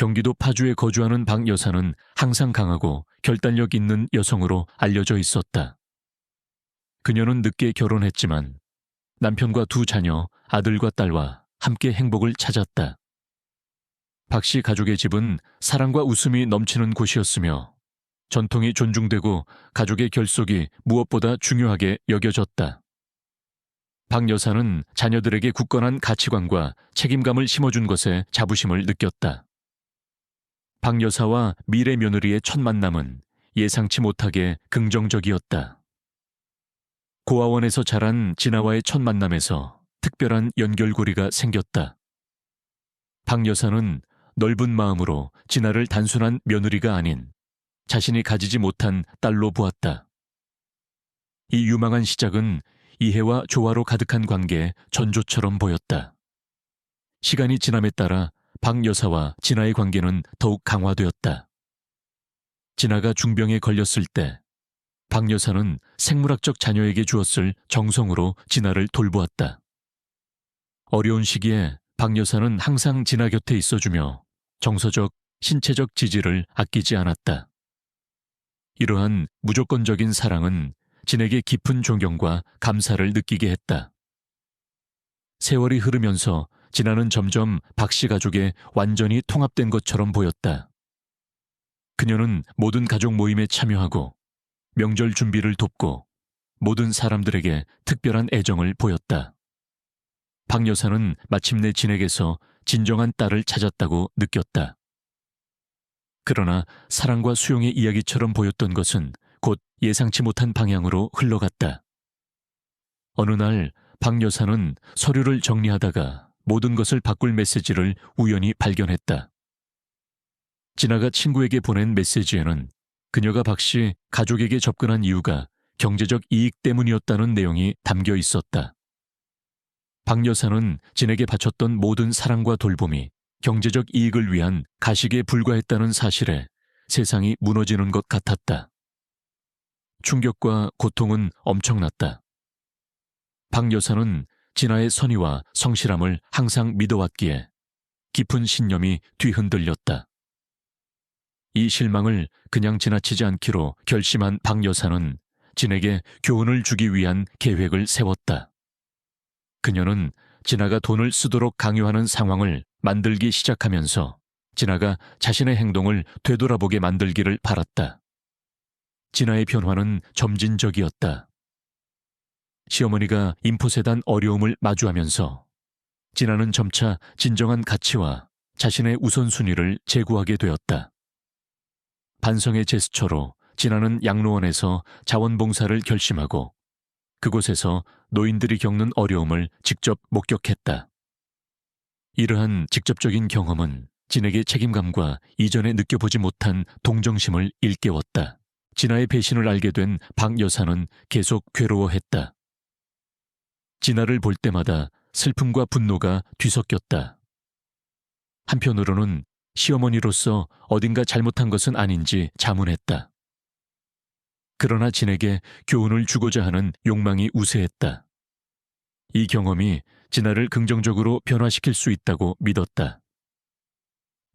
경기도 파주에 거주하는 박 여사는 항상 강하고 결단력 있는 여성으로 알려져 있었다. 그녀는 늦게 결혼했지만 남편과 두 자녀, 아들과 딸과 함께 행복을 찾았다. 박 씨 가족의 집은 사랑과 웃음이 넘치는 곳이었으며 전통이 존중되고 가족의 결속이 무엇보다 중요하게 여겨졌다. 박 여사는 자녀들에게 굳건한 가치관과 책임감을 심어준 것에 자부심을 느꼈다. 박 여사와 미래 며느리의 첫 만남은 예상치 못하게 긍정적이었다. 고아원에서 자란 진아와의 첫 만남에서 특별한 연결고리가 생겼다. 박 여사는 넓은 마음으로 진아를 단순한 며느리가 아닌 자신이 가지지 못한 딸로 보았다. 이 유망한 시작은 이해와 조화로 가득한 관계의 전조처럼 보였다. 시간이 지남에 따라 박 여사와 진아의 관계는 더욱 강화되었다. 진아가 중병에 걸렸을 때 박 여사는 생물학적 자녀에게 주었을 정성으로 진아를 돌보았다. 어려운 시기에 박 여사는 항상 진아 곁에 있어주며 정서적, 신체적 지지를 아끼지 않았다. 이러한 무조건적인 사랑은 진에게 깊은 존경과 감사를 느끼게 했다. 세월이 흐르면서 진아는 점점 박 씨 가족에 완전히 통합된 것처럼 보였다. 그녀는 모든 가족 모임에 참여하고 명절 준비를 돕고 모든 사람들에게 특별한 애정을 보였다. 박 여사는 마침내 진에게서 진정한 딸을 찾았다고 느꼈다. 그러나 사랑과 수용의 이야기처럼 보였던 것은 곧 예상치 못한 방향으로 흘러갔다. 어느 날 박 여사는 서류를 정리하다가 모든 것을 바꿀 메시지를 우연히 발견했다. 진아가 친구에게 보낸 메시지에는 그녀가 박씨 가족에게 접근한 이유가 경제적 이익 때문이었다는 내용이 담겨 있었다. 박 여사는 진에게 바쳤던 모든 사랑과 돌봄이 경제적 이익을 위한 가식에 불과했다는 사실에 세상이 무너지는 것 같았다. 충격과 고통은 엄청났다. 박 여사는 진아의 선의와 성실함을 항상 믿어왔기에 깊은 신념이 뒤흔들렸다. 이 실망을 그냥 지나치지 않기로 결심한 박 여사는 진에게 교훈을 주기 위한 계획을 세웠다. 그녀는 진아가 돈을 쓰도록 강요하는 상황을 만들기 시작하면서 진아가 자신의 행동을 되돌아보게 만들기를 바랐다. 진아의 변화는 점진적이었다. 시어머니가 인포세단 어려움을 마주하면서 진아는 점차 진정한 가치와 자신의 우선순위를 제고하게 되었다. 반성의 제스처로 진아는 양로원에서 자원봉사를 결심하고 그곳에서 노인들이 겪는 어려움을 직접 목격했다. 이러한 직접적인 경험은 진에게 책임감과 이전에 느껴보지 못한 동정심을 일깨웠다. 진아의 배신을 알게 된 박 여사는 계속 괴로워했다. 진아를 볼 때마다 슬픔과 분노가 뒤섞였다. 한편으로는 시어머니로서 어딘가 잘못한 것은 아닌지 자문했다. 그러나 진에게 교훈을 주고자 하는 욕망이 우세했다. 이 경험이 진아를 긍정적으로 변화시킬 수 있다고 믿었다.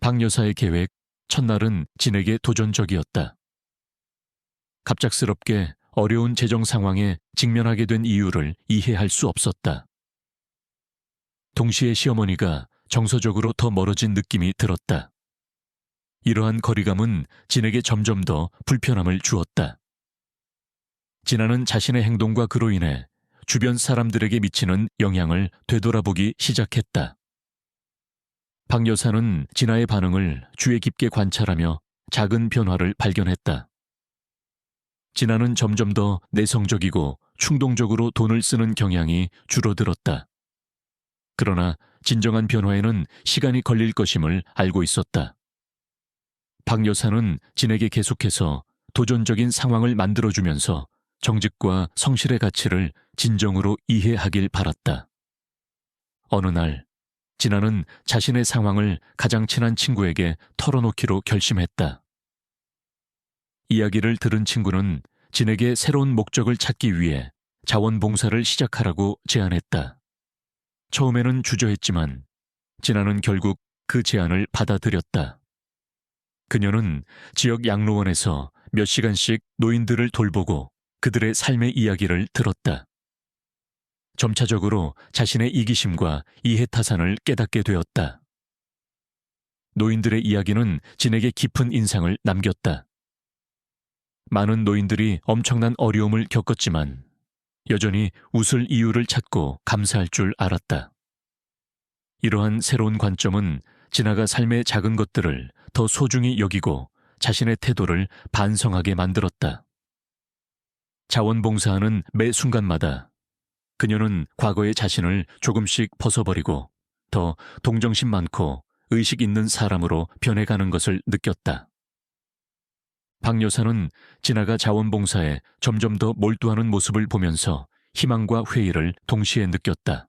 박 여사의 계획, 첫날은 진에게 도전적이었다. 갑작스럽게 어려운 재정 상황에 직면하게 된 이유를 이해할 수 없었다. 동시에 시어머니가 정서적으로 더 멀어진 느낌이 들었다. 이러한 거리감은 진에게 점점 더 불편함을 주었다. 진아는 자신의 행동과 그로 인해 주변 사람들에게 미치는 영향을 되돌아보기 시작했다. 박 여사는 진아의 반응을 주의 깊게 관찰하며 작은 변화를 발견했다. 진아는 점점 더 내성적이고 충동적으로 돈을 쓰는 경향이 줄어들었다. 그러나 진정한 변화에는 시간이 걸릴 것임을 알고 있었다. 박 여사는 진에게 계속해서 도전적인 상황을 만들어주면서 정직과 성실의 가치를 진정으로 이해하길 바랐다. 어느 날, 진아는 자신의 상황을 가장 친한 친구에게 털어놓기로 결심했다. 이야기를 들은 친구는 진에게 새로운 목적을 찾기 위해 자원봉사를 시작하라고 제안했다. 처음에는 주저했지만 진아는 결국 그 제안을 받아들였다. 그녀는 지역 양로원에서 몇 시간씩 노인들을 돌보고 그들의 삶의 이야기를 들었다. 점차적으로 자신의 이기심과 이해타산을 깨닫게 되었다. 노인들의 이야기는 진에게 깊은 인상을 남겼다. 많은 노인들이 엄청난 어려움을 겪었지만 여전히 웃을 이유를 찾고 감사할 줄 알았다. 이러한 새로운 관점은 진아가 삶의 작은 것들을 더 소중히 여기고 자신의 태도를 반성하게 만들었다. 자원봉사하는 매 순간마다 그녀는 과거의 자신을 조금씩 벗어버리고 더 동정심 많고 의식 있는 사람으로 변해가는 것을 느꼈다. 박 여사는 진아가 자원봉사에 점점 더 몰두하는 모습을 보면서 희망과 회의를 동시에 느꼈다.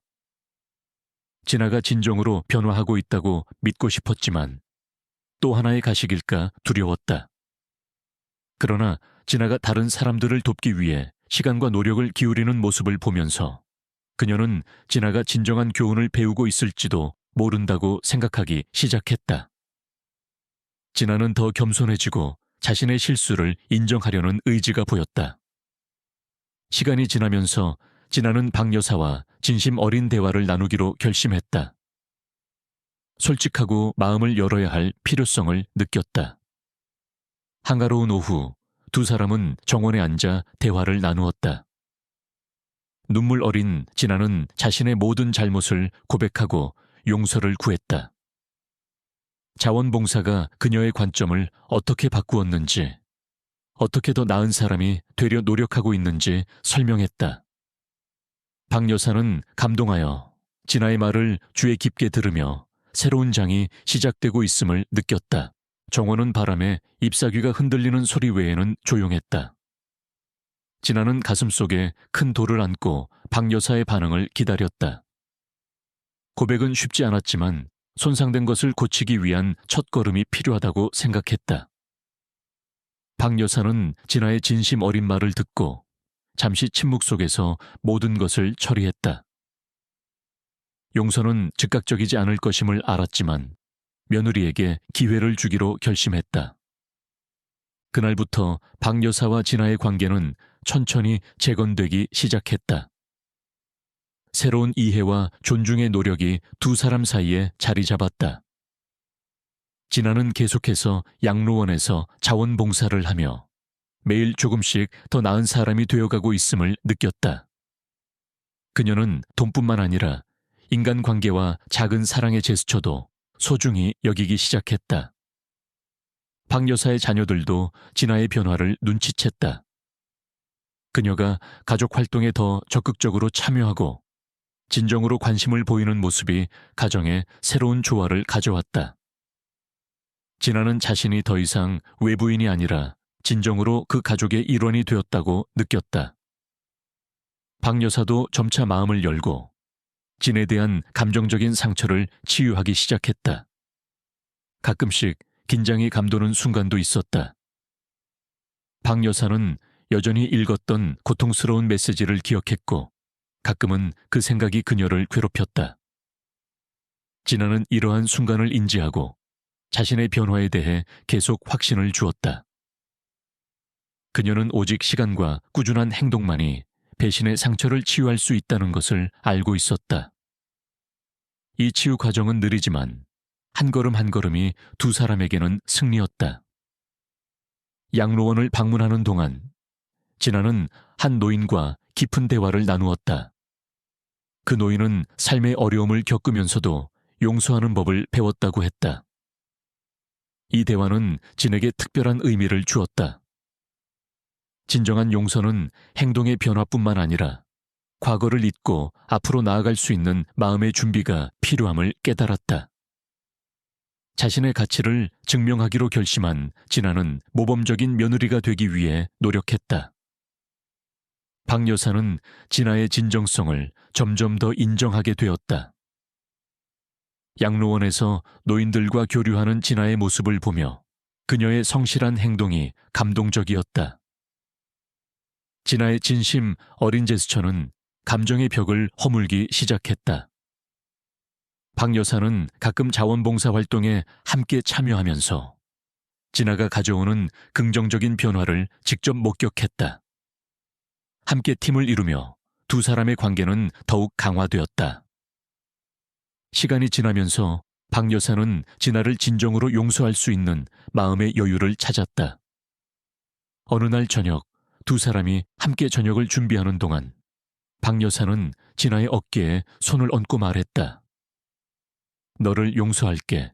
진아가 진정으로 변화하고 있다고 믿고 싶었지만 또 하나의 가식일까 두려웠다. 그러나 진아가 다른 사람들을 돕기 위해 시간과 노력을 기울이는 모습을 보면서 그녀는 진아가 진정한 교훈을 배우고 있을지도 모른다고 생각하기 시작했다. 진아는 더 겸손해지고 자신의 실수를 인정하려는 의지가 보였다. 시간이 지나면서 진아는 박 여사와 진심 어린 대화를 나누기로 결심했다. 솔직하고 마음을 열어야 할 필요성을 느꼈다. 한가로운 오후 두 사람은 정원에 앉아 대화를 나누었다. 눈물 어린 진아는 자신의 모든 잘못을 고백하고 용서를 구했다. 자원봉사가 그녀의 관점을 어떻게 바꾸었는지, 어떻게 더 나은 사람이 되려 노력하고 있는지 설명했다. 박 여사는 감동하여 진아의 말을 주에 깊게 들으며 새로운 장이 시작되고 있음을 느꼈다. 정원은 바람에 잎사귀가 흔들리는 소리 외에는 조용했다. 진아는 가슴 속에 큰 돌을 안고 박 여사의 반응을 기다렸다. 고백은 쉽지 않았지만 손상된 것을 고치기 위한 첫걸음이 필요하다고 생각했다. 박 여사는 진아의 진심 어린 말을 듣고 잠시 침묵 속에서 모든 것을 처리했다. 용서는 즉각적이지 않을 것임을 알았지만 며느리에게 기회를 주기로 결심했다. 그날부터 박 여사와 진아의 관계는 천천히 재건되기 시작했다. 새로운 이해와 존중의 노력이 두 사람 사이에 자리 잡았다. 진아는 계속해서 양로원에서 자원봉사를 하며 매일 조금씩 더 나은 사람이 되어가고 있음을 느꼈다. 그녀는 돈뿐만 아니라 인간관계와 작은 사랑의 제스처도 소중히 여기기 시작했다. 박 여사의 자녀들도 진아의 변화를 눈치챘다. 그녀가 가족 활동에 더 적극적으로 참여하고 진정으로 관심을 보이는 모습이 가정에 새로운 조화를 가져왔다. 진아는 자신이 더 이상 외부인이 아니라 진정으로 그 가족의 일원이 되었다고 느꼈다. 박 여사도 점차 마음을 열고 진에 대한 감정적인 상처를 치유하기 시작했다. 가끔씩 긴장이 감도는 순간도 있었다. 박 여사는 여전히 읽었던 고통스러운 메시지를 기억했고 가끔은 그 생각이 그녀를 괴롭혔다. 진아는 이러한 순간을 인지하고 자신의 변화에 대해 계속 확신을 주었다. 그녀는 오직 시간과 꾸준한 행동만이 배신의 상처를 치유할 수 있다는 것을 알고 있었다. 이 치유 과정은 느리지만 한 걸음 한 걸음이 두 사람에게는 승리였다. 양로원을 방문하는 동안 진아는 한 노인과 깊은 대화를 나누었다. 그 노인은 삶의 어려움을 겪으면서도 용서하는 법을 배웠다고 했다. 이 대화는 진에게 특별한 의미를 주었다. 진정한 용서는 행동의 변화뿐만 아니라 과거를 잊고 앞으로 나아갈 수 있는 마음의 준비가 필요함을 깨달았다. 자신의 가치를 증명하기로 결심한 진아는 모범적인 며느리가 되기 위해 노력했다. 박 여사는 진아의 진정성을 점점 더 인정하게 되었다. 양로원에서 노인들과 교류하는 진아의 모습을 보며 그녀의 성실한 행동이 감동적이었다. 진아의 진심 어린 제스처는 감정의 벽을 허물기 시작했다. 박 여사는 가끔 자원봉사 활동에 함께 참여하면서 진아가 가져오는 긍정적인 변화를 직접 목격했다. 함께 팀을 이루며 두 사람의 관계는 더욱 강화되었다. 시간이 지나면서 박 여사는 진아를 진정으로 용서할 수 있는 마음의 여유를 찾았다. 어느 날 저녁 두 사람이 함께 저녁을 준비하는 동안 박 여사는 진아의 어깨에 손을 얹고 말했다. 너를 용서할게.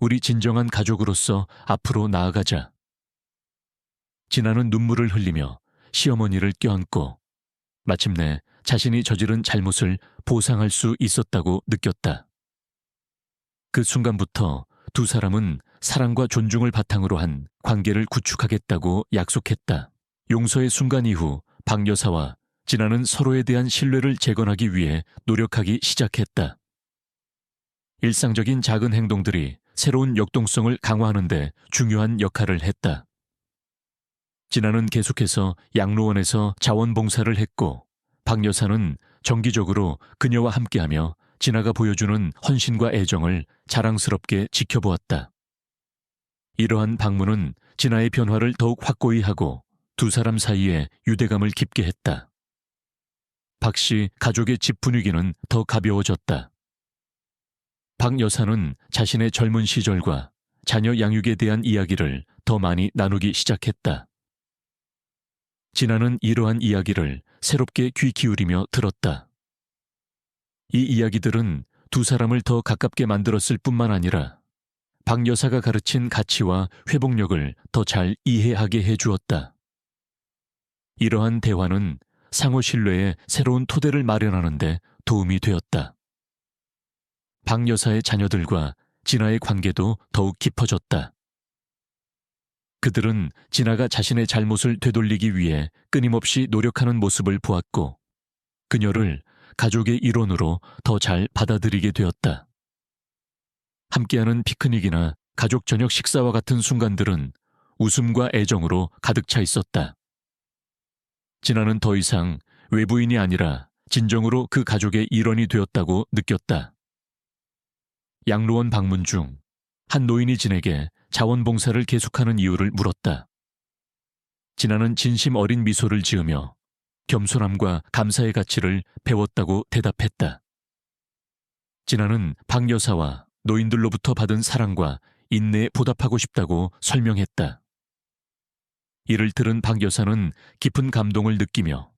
우리 진정한 가족으로서 앞으로 나아가자. 진아는 눈물을 흘리며 시어머니를 껴안고 마침내 자신이 저지른 잘못을 보상할 수 있었다고 느꼈다. 그 순간부터 두 사람은 사랑과 존중을 바탕으로 한 관계를 구축하겠다고 약속했다. 용서의 순간 이후 박 여사와 진아는 서로에 대한 신뢰를 재건하기 위해 노력하기 시작했다. 일상적인 작은 행동들이 새로운 역동성을 강화하는데 중요한 역할을 했다. 진아는 계속해서 양로원에서 자원봉사를 했고 박 여사는 정기적으로 그녀와 함께하며 진아가 보여주는 헌신과 애정을 자랑스럽게 지켜보았다. 이러한 방문은 진아의 변화를 더욱 확고히 하고 두 사람 사이에 유대감을 깊게 했다. 박 씨 가족의 집 분위기는 더 가벼워졌다. 박 여사는 자신의 젊은 시절과 자녀 양육에 대한 이야기를 더 많이 나누기 시작했다. 진아는 이러한 이야기를 새롭게 귀 기울이며 들었다. 이 이야기들은 두 사람을 더 가깝게 만들었을 뿐만 아니라 박 여사가 가르친 가치와 회복력을 더 잘 이해하게 해 주었다. 이러한 대화는 상호 신뢰의 새로운 토대를 마련하는데 도움이 되었다. 박 여사의 자녀들과 진아의 관계도 더욱 깊어졌다. 그들은 진아가 자신의 잘못을 되돌리기 위해 끊임없이 노력하는 모습을 보았고, 그녀를 가족의 일원으로 더 잘 받아들이게 되었다. 함께하는 피크닉이나 가족 저녁 식사와 같은 순간들은 웃음과 애정으로 가득 차 있었다. 진아는 더 이상 외부인이 아니라 진정으로 그 가족의 일원이 되었다고 느꼈다. 양로원 방문 중 한 노인이 진에게 자원봉사를 계속하는 이유를 물었다. 진아는 진심 어린 미소를 지으며 겸손함과 감사의 가치를 배웠다고 대답했다. 진아는 박 여사와 노인들로부터 받은 사랑과 인내에 보답하고 싶다고 설명했다. 이를 들은 박 여사는 깊은 감동을 느끼며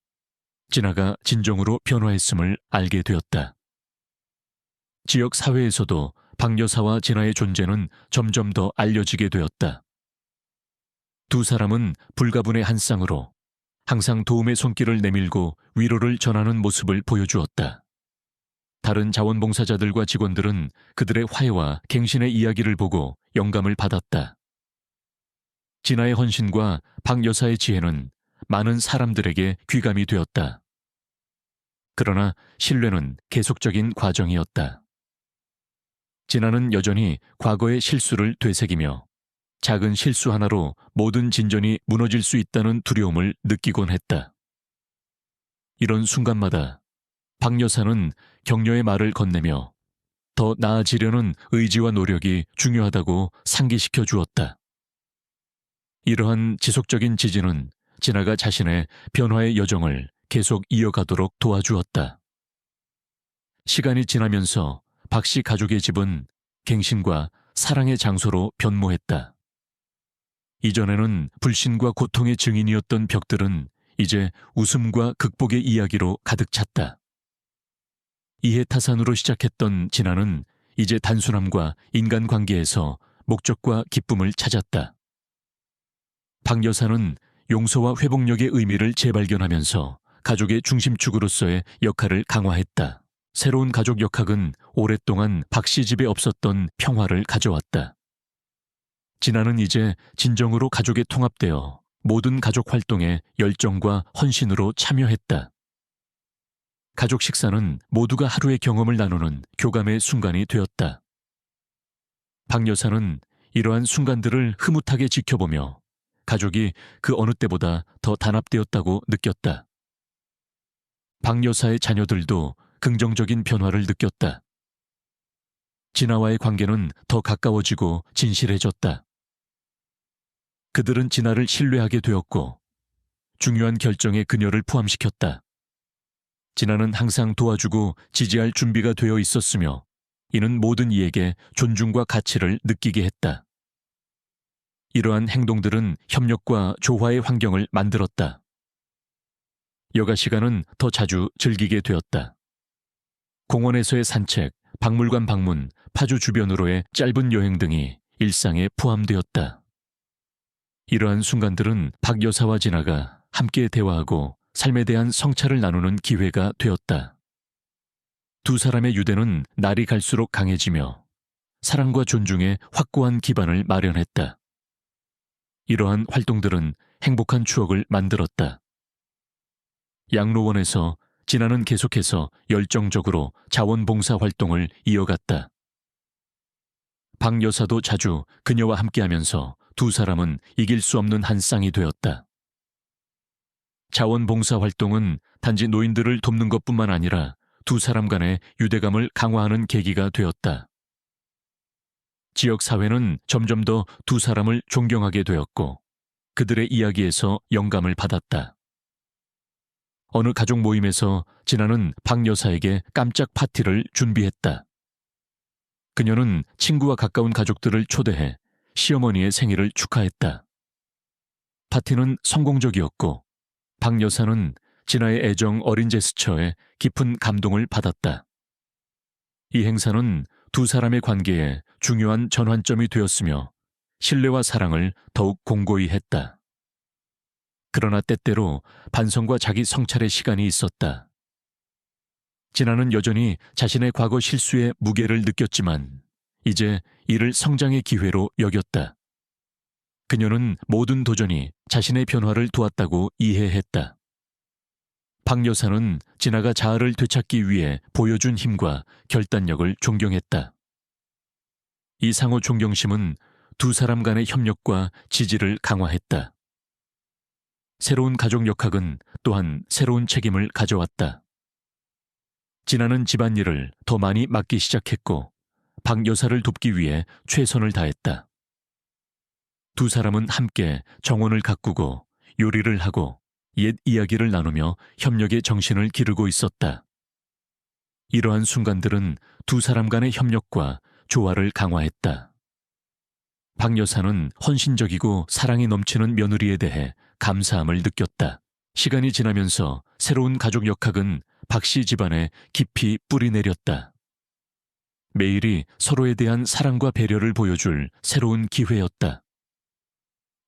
진아가 진정으로 변화했음을 알게 되었다. 지역 사회에서도 박 여사와 진아의 존재는 점점 더 알려지게 되었다. 두 사람은 불가분의 한 쌍으로 항상 도움의 손길을 내밀고 위로를 전하는 모습을 보여주었다. 다른 자원봉사자들과 직원들은 그들의 화해와 갱신의 이야기를 보고 영감을 받았다. 진아의 헌신과 박 여사의 지혜는 많은 사람들에게 귀감이 되었다. 그러나 신뢰는 계속적인 과정이었다. 진아는 여전히 과거의 실수를 되새기며 작은 실수 하나로 모든 진전이 무너질 수 있다는 두려움을 느끼곤 했다. 이런 순간마다 박 여사는 격려의 말을 건네며 더 나아지려는 의지와 노력이 중요하다고 상기시켜 주었다. 이러한 지속적인 지지는 진아가 자신의 변화의 여정을 계속 이어가도록 도와주었다. 시간이 지나면서 박 씨 가족의 집은 갱신과 사랑의 장소로 변모했다. 이전에는 불신과 고통의 증인이었던 벽들은 이제 웃음과 극복의 이야기로 가득 찼다. 이해타산으로 시작했던 진화는 이제 단순함과 인간관계에서 목적과 기쁨을 찾았다. 박 여사는 용서와 회복력의 의미를 재발견하면서 가족의 중심축으로서의 역할을 강화했다. 새로운 가족 역학은 오랫동안 박씨 집에 없었던 평화를 가져왔다. 진아는 이제 진정으로 가족에 통합되어 모든 가족 활동에 열정과 헌신으로 참여했다. 가족 식사는 모두가 하루의 경험을 나누는 교감의 순간이 되었다. 박 여사는 이러한 순간들을 흐뭇하게 지켜보며 가족이 그 어느 때보다 더 단합되었다고 느꼈다. 박 여사의 자녀들도 긍정적인 변화를 느꼈다. 진아와의 관계는 더 가까워지고 진실해졌다. 그들은 진아를 신뢰하게 되었고 중요한 결정에 그녀를 포함시켰다. 진아는 항상 도와주고 지지할 준비가 되어 있었으며 이는 모든 이에게 존중과 가치를 느끼게 했다. 이러한 행동들은 협력과 조화의 환경을 만들었다. 여가 시간은 더 자주 즐기게 되었다. 공원에서의 산책, 박물관 방문, 파주 주변으로의 짧은 여행 등이 일상에 포함되었다. 이러한 순간들은 박 여사와 진아가 함께 대화하고 삶에 대한 성찰을 나누는 기회가 되었다. 두 사람의 유대는 날이 갈수록 강해지며 사랑과 존중에 확고한 기반을 마련했다. 이러한 활동들은 행복한 추억을 만들었다. 양로원에서 진아는 계속해서 열정적으로 자원봉사 활동을 이어갔다. 박 여사도 자주 그녀와 함께하면서 두 사람은 이길 수 없는 한 쌍이 되었다. 자원봉사 활동은 단지 노인들을 돕는 것뿐만 아니라 두 사람 간의 유대감을 강화하는 계기가 되었다. 지역 사회는 점점 더 두 사람을 존경하게 되었고 그들의 이야기에서 영감을 받았다. 어느 가족 모임에서 진아는 박 여사에게 깜짝 파티를 준비했다. 그녀는 친구와 가까운 가족들을 초대해 시어머니의 생일을 축하했다. 파티는 성공적이었고 박 여사는 진아의 애정 어린 제스처에 깊은 감동을 받았다. 이 행사는 두 사람의 관계에 중요한 전환점이 되었으며 신뢰와 사랑을 더욱 공고히 했다. 그러나 때때로 반성과 자기 성찰의 시간이 있었다. 진아는 여전히 자신의 과거 실수의 무게를 느꼈지만 이제 이를 성장의 기회로 여겼다. 그녀는 모든 도전이 자신의 변화를 도왔다고 이해했다. 박 여사는 진아가 자아를 되찾기 위해 보여준 힘과 결단력을 존경했다. 이 상호 존경심은 두 사람 간의 협력과 지지를 강화했다. 새로운 가족 역학은 또한 새로운 책임을 가져왔다. 진아는 집안일을 더 많이 맡기 시작했고 박 여사를 돕기 위해 최선을 다했다. 두 사람은 함께 정원을 가꾸고 요리를 하고 옛 이야기를 나누며 협력의 정신을 기르고 있었다. 이러한 순간들은 두 사람 간의 협력과 조화를 강화했다. 박 여사는 헌신적이고 사랑이 넘치는 며느리에 대해 감사함을 느꼈다. 시간이 지나면서 새로운 가족 역학은 박 씨 집안에 깊이 뿌리 내렸다. 매일이 서로에 대한 사랑과 배려를 보여줄 새로운 기회였다.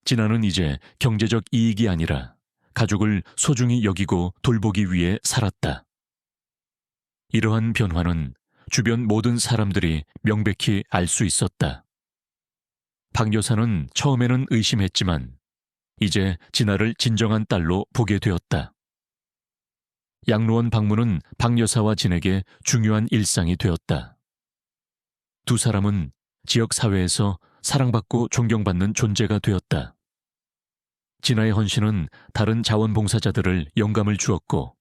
진아는 이제 경제적 이익이 아니라 가족을 소중히 여기고 돌보기 위해 살았다. 이러한 변화는 주변 모든 사람들이 명백히 알 수 있었다. 박 여사는 처음에는 의심했지만 이제 진아를 진정한 딸로 보게 되었다. 양로원 방문은 박 여사와 진에게 중요한 일상이 되었다. 두 사람은 지역 사회에서 사랑받고 존경받는 존재가 되었다. 진아의 헌신은 다른 자원봉사자들을 영감을 주었고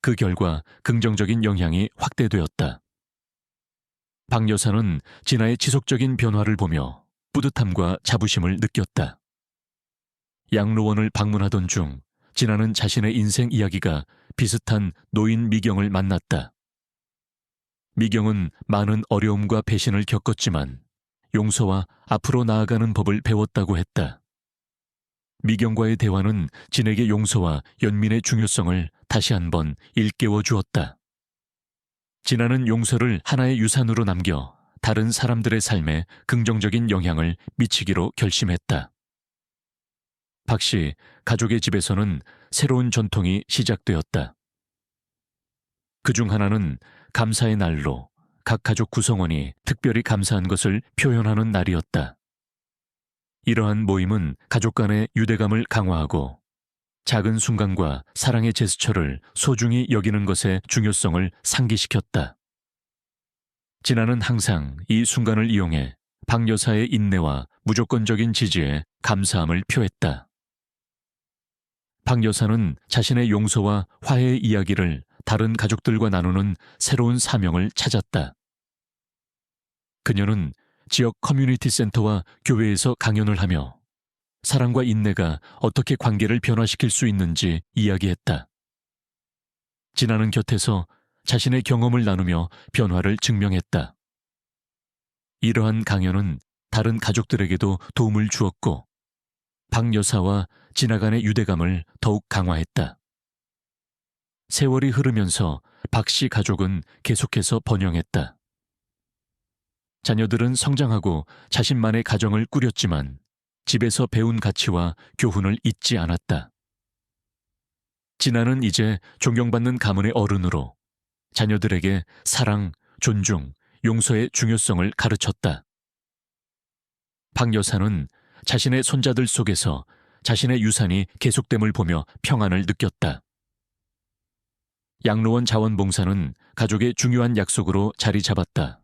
그 결과 긍정적인 영향이 확대되었다. 박 여사는 진아의 지속적인 변화를 보며 뿌듯함과 자부심을 느꼈다. 양로원을 방문하던 중 진아는 자신의 인생 이야기가 비슷한 노인 미경을 만났다. 미경은 많은 어려움과 배신을 겪었지만 용서와 앞으로 나아가는 법을 배웠다고 했다. 미경과의 대화는 진에게 용서와 연민의 중요성을 다시 한번 일깨워 주었다. 진아는 용서를 하나의 유산으로 남겨 다른 사람들의 삶에 긍정적인 영향을 미치기로 결심했다. 박 씨, 가족의 집에서는 새로운 전통이 시작되었다. 그 중 하나는 감사의 날로 각 가족 구성원이 특별히 감사한 것을 표현하는 날이었다. 이러한 모임은 가족 간의 유대감을 강화하고 작은 순간과 사랑의 제스처를 소중히 여기는 것의 중요성을 상기시켰다. 진아는 항상 이 순간을 이용해 박 여사의 인내와 무조건적인 지지에 감사함을 표했다. 박 여사는 자신의 용서와 화해의 이야기를 다른 가족들과 나누는 새로운 사명을 찾았다. 그녀는 지역 커뮤니티 센터와 교회에서 강연을 하며 사랑과 인내가 어떻게 관계를 변화시킬 수 있는지 이야기했다. 진아는 곁에서 자신의 경험을 나누며 변화를 증명했다. 이러한 강연은 다른 가족들에게도 도움을 주었고 박 여사와 진아 간의 유대감을 더욱 강화했다. 세월이 흐르면서 박 씨 가족은 계속해서 번영했다. 자녀들은 성장하고 자신만의 가정을 꾸렸지만 집에서 배운 가치와 교훈을 잊지 않았다. 진아는 이제 존경받는 가문의 어른으로 자녀들에게 사랑, 존중, 용서의 중요성을 가르쳤다. 박 여사는 자신의 손자들 속에서 자신의 유산이 계속됨을 보며 평안을 느꼈다. 양로원 자원봉사는 가족의 중요한 약속으로 자리 잡았다.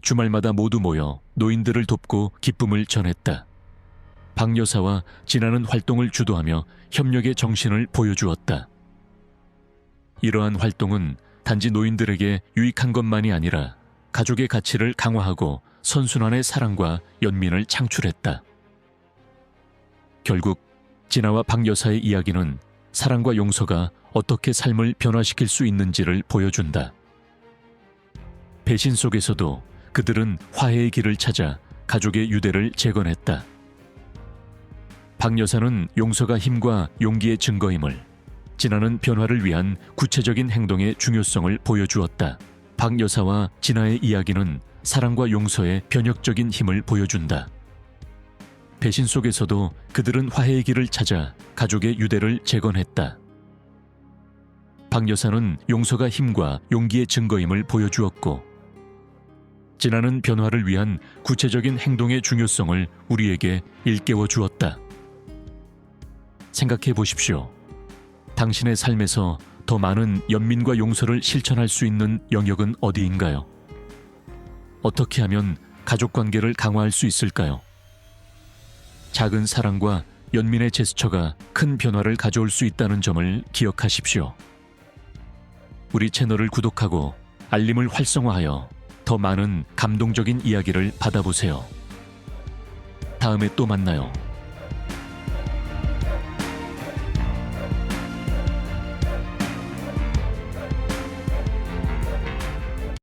주말마다 모두 모여 노인들을 돕고 기쁨을 전했다. 박 여사와 지나는 활동을 주도하며 협력의 정신을 보여주었다. 이러한 활동은 단지 노인들에게 유익한 것만이 아니라 가족의 가치를 강화하고 선순환의 사랑과 연민을 창출했다. 결국 진아와 박 여사의 이야기는 사랑과 용서가 어떻게 삶을 변화시킬 수 있는지를 보여준다. 배신 속에서도 그들은 화해의 길을 찾아 가족의 유대를 재건했다. 박 여사는 용서가 힘과 용기의 증거임을, 진아는 변화를 위한 구체적인 행동의 중요성을 보여주었다. 박 여사와 진아의 이야기는 사랑과 용서의 변혁적인 힘을 보여준다. 배신 속에서도 그들은 화해의 길을 찾아 가족의 유대를 재건했다. 박 여사는 용서가 힘과 용기의 증거임을 보여주었고, 진아는 변화를 위한 구체적인 행동의 중요성을 우리에게 일깨워 주었다. 생각해 보십시오. 당신의 삶에서 더 많은 연민과 용서를 실천할 수 있는 영역은 어디인가요? 어떻게 하면 가족 관계를 강화할 수 있을까요? 작은 사랑과 연민의 제스처가 큰 변화를 가져올 수 있다는 점을 기억하십시오. 우리 채널을 구독하고 알림을 활성화하여 더 많은 감동적인 이야기를 받아보세요. 다음에 또 만나요.